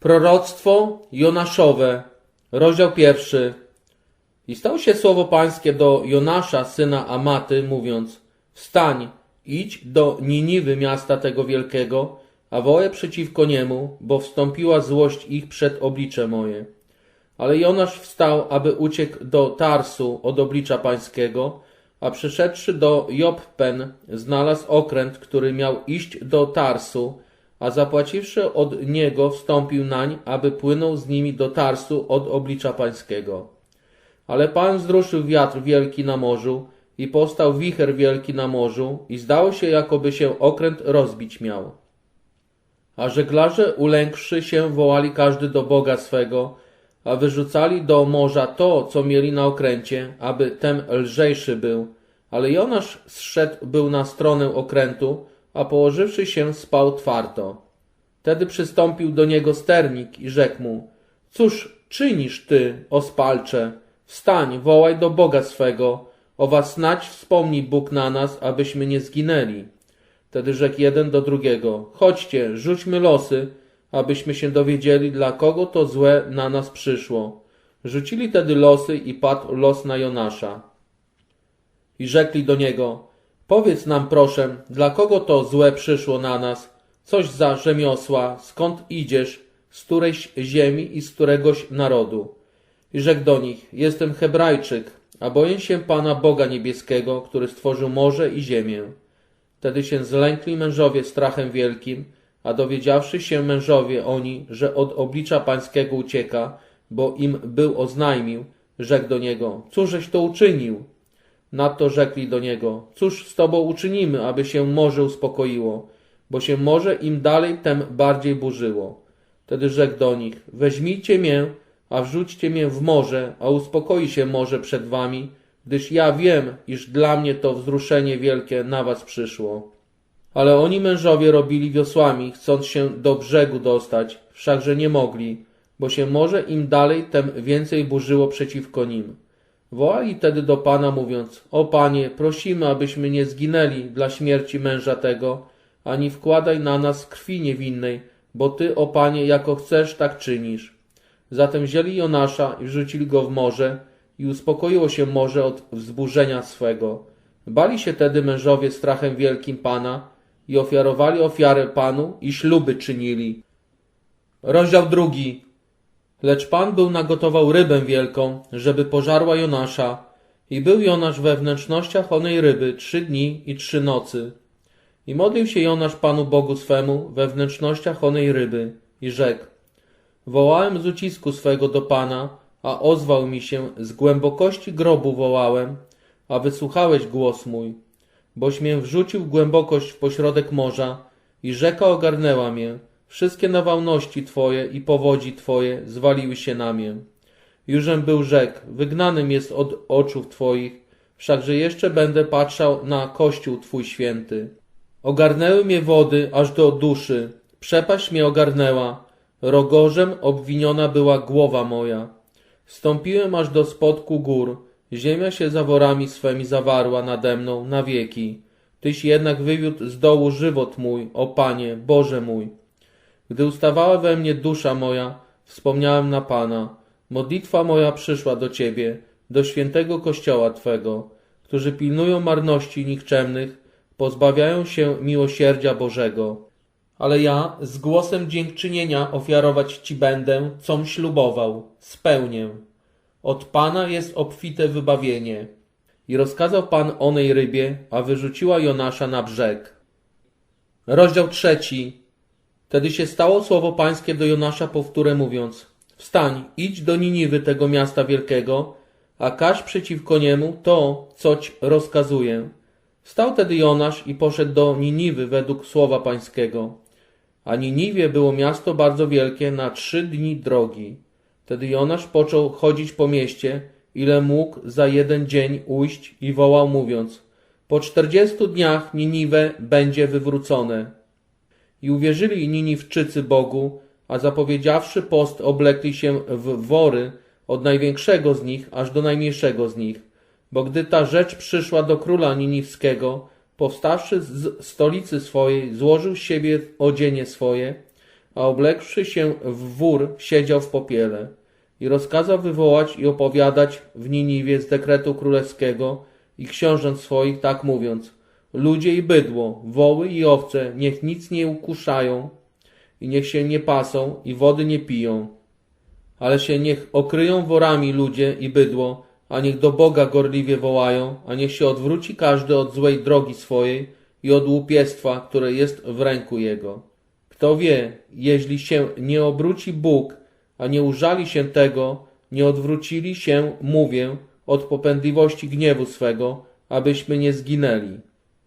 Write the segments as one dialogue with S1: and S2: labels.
S1: Proroctwo Jonaszowe, rozdział pierwszy. I stało się słowo pańskie do Jonasza, syna Amaty, mówiąc: Wstań, idź do Niniwy, miasta tego wielkiego, a wołaj przeciwko niemu, bo wstąpiła złość ich przed oblicze moje. Ale Jonasz wstał, aby uciekł do Tarsu od oblicza pańskiego, a przyszedłszy do Joppen, znalazł okręt, który miał iść do Tarsu, a zapłaciwszy od niego, wstąpił nań, aby płynął z nimi do Tarsu od oblicza pańskiego. Ale Pan wzruszył wiatr wielki na morzu i powstał wicher wielki na morzu i zdało się, jakoby się okręt rozbić miał. A żeglarze ulękłszy się wołali każdy do Boga swego, a wyrzucali do morza to, co mieli na okręcie, aby tem lżejszy był. Ale Jonasz zszedł był na stronę okrętu, a położywszy się spał twardo. Wtedy przystąpił do niego sternik i rzekł mu, cóż czynisz ty, ospalcze? Wstań, wołaj do Boga swego, owa snać wspomni Bóg na nas, abyśmy nie zginęli. Wtedy rzekł jeden do drugiego, chodźcie, rzućmy losy, abyśmy się dowiedzieli, dla kogo to złe na nas przyszło. Rzucili tedy losy i padł los na Jonasza. I rzekli do niego, powiedz nam proszę, dla kogo to złe przyszło na nas, coś za rzemiosła, skąd idziesz, z którejś ziemi i z któregoś narodu. I rzekł do nich, jestem Hebrajczyk, a boję się Pana Boga Niebieskiego, który stworzył morze i ziemię. Wtedy się zlękli mężowie strachem wielkim, a dowiedziawszy się mężowie oni, że od oblicza pańskiego ucieka, bo im był oznajmił, rzekł do niego, cóżeś to uczynił? Nadto rzekli do niego, cóż z tobą uczynimy, aby się morze uspokoiło, bo się morze im dalej, tem bardziej burzyło. Wtedy rzekł do nich, weźmijcie mię, a wrzućcie mię w morze, a uspokoi się morze przed wami, gdyż ja wiem, iż dla mnie to wzruszenie wielkie na was przyszło. Ale oni mężowie robili wiosłami, chcąc się do brzegu dostać, wszakże nie mogli, bo się morze im dalej, tem więcej burzyło przeciwko nim. Wołali tedy do Pana, mówiąc, o Panie, prosimy, abyśmy nie zginęli dla śmierci męża tego, ani wkładaj na nas krwi niewinnej, bo Ty, o Panie, jako chcesz, tak czynisz. Zatem wzięli Jonasza i wrzucili go w morze i uspokoiło się morze od wzburzenia swego. Bali się tedy mężowie strachem wielkim Pana i ofiarowali ofiarę Panu i śluby czynili. Rozdział drugi. Lecz Pan był nagotował rybę wielką, żeby pożarła Jonasza i był Jonasz we wnętrznościach onej ryby trzy dni i trzy nocy. I modlił się Jonasz Panu Bogu swemu we wnętrznościach onej ryby i rzekł Wołałem z ucisku swego do Pana, a ozwał mi się, z głębokości grobu wołałem, a wysłuchałeś głos mój. Boś mię wrzucił w głębokość w pośrodek morza i rzeka ogarnęła mię. Wszystkie nawałności Twoje i powodzi Twoje zwaliły się na mnie. Jużem był rzekł, wygnanym jest od oczów Twoich, wszakże jeszcze będę patrzał na Kościół Twój święty. Ogarnęły mnie wody aż do duszy, przepaść mnie ogarnęła, rogorzem obwiniona była głowa moja. Stąpiłem aż do spodku gór, ziemia się zaworami swemi zawarła nade mną na wieki. Tyś jednak wywiódł z dołu żywot mój, o Panie, Boże mój. Gdy ustawała we mnie dusza moja, wspomniałem na Pana. Modlitwa moja przyszła do Ciebie, do świętego Kościoła Twego, którzy pilnują marności nikczemnych, pozbawiają się miłosierdzia Bożego. Ale ja z głosem dziękczynienia ofiarować Ci będę, com ślubował, spełnię. Od Pana jest obfite wybawienie. I rozkazał Pan onej rybie, a wyrzuciła Jonasza na brzeg. Rozdział trzeci. Wtedy się stało słowo pańskie do Jonasza powtórę mówiąc Wstań, idź do Niniwy tego miasta wielkiego, a każ przeciwko niemu to, coć rozkazuję. Wstał tedy Jonasz i poszedł do Niniwy według słowa pańskiego. A Niniwie było miasto bardzo wielkie na trzy dni drogi. Wtedy Jonasz począł chodzić po mieście, ile mógł za jeden dzień ujść i wołał mówiąc Po czterdziestu dniach Niniwe będzie wywrócone. I uwierzyli Niniwczycy Bogu, a zapowiedziawszy post oblekli się w wory od największego z nich aż do najmniejszego z nich. Bo gdy ta rzecz przyszła do króla Niniwskiego, powstawszy z stolicy swojej, złożył z siebie odzienie swoje, a oblekłszy się w wór, siedział w popiele. I rozkazał wywołać i opowiadać w Niniwie z dekretu królewskiego i książąt swoich, tak mówiąc, ludzie i bydło, woły i owce, niech nic nie ukuszają i niech się nie pasą i wody nie piją, ale się niech okryją worami ludzie i bydło, a niech do Boga gorliwie wołają, a niech się odwróci każdy od złej drogi swojej i od łupiestwa, które jest w ręku jego. Kto wie, jeśli się nie obróci Bóg, a nie użali się tego, nie odwrócili się, mówię, od popędliwości gniewu swego, abyśmy nie zginęli.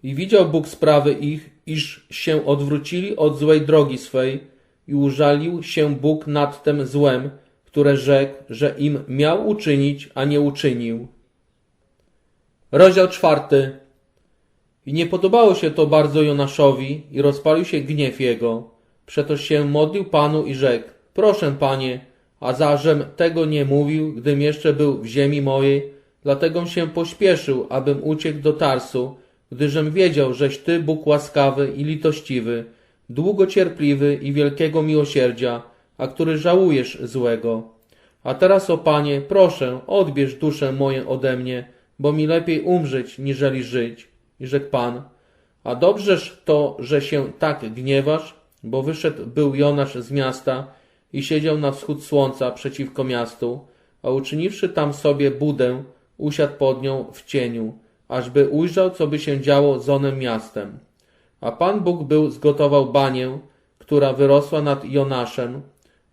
S1: I widział Bóg sprawy ich, iż się odwrócili od złej drogi swej i użalił się Bóg nad tym złem, które rzekł, że im miał uczynić, a nie uczynił. Rozdział czwarty. I nie podobało się to bardzo Jonaszowi i rozpalił się gniew jego. Przetoż się modlił Panu i rzekł, proszę Panie, a zażem tego nie mówił, gdym jeszcze był w ziemi mojej, dlatego się pośpieszył, abym uciekł do Tarsu, gdyżem wiedział, żeś Ty Bóg łaskawy i litościwy, długo cierpliwy i wielkiego miłosierdzia, a który żałujesz złego. A teraz, o Panie, proszę, odbierz duszę moją ode mnie, bo mi lepiej umrzeć, niżeli żyć. I rzekł Pan, a dobrzeż to, że się tak gniewasz, bo wyszedł był Jonasz z miasta i siedział na wschód słońca przeciwko miastu, a uczyniwszy tam sobie budę, usiadł pod nią w cieniu, ażby ujrzał, co by się działo z onem miastem. A Pan Bóg był zgotował banię, która wyrosła nad Jonaszem,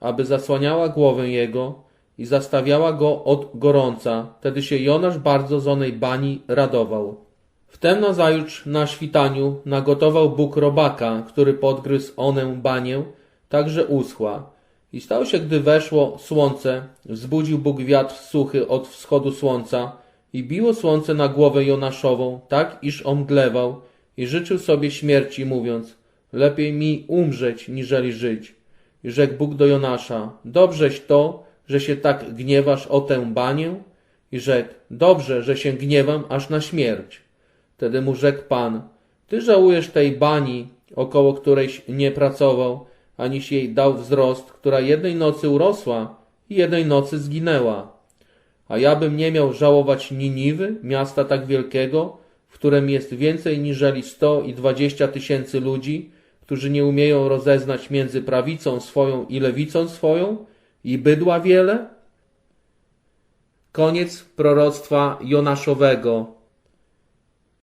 S1: aby zasłaniała głowę jego i zastawiała go od gorąca. Wtedy się Jonasz bardzo z onej bani radował. Wtem nazajutrz na świtaniu nagotował Bóg robaka, który podgryzł onę banię, tak że uschła. I stało się, gdy weszło słońce, wzbudził Bóg wiatr suchy od wschodu słońca i biło słońce na głowę Jonaszową, tak iż omdlewał i życzył sobie śmierci, mówiąc, lepiej mi umrzeć, niżeli żyć. I rzekł Bóg do Jonasza, dobrześ to, że się tak gniewasz o tę banię? I rzekł, dobrze, że się gniewam aż na śmierć. Wtedy mu rzekł Pan, Ty żałujesz tej bani, około którejś nie pracował, aniś jej dał wzrost, która jednej nocy urosła i jednej nocy zginęła. A ja bym nie miał żałować Niniwy, miasta tak wielkiego, w którym jest więcej niżeli sto i dwadzieścia tysięcy ludzi, którzy nie umieją rozeznać między prawicą swoją i lewicą swoją i bydła wiele? Koniec proroctwa Jonaszowego.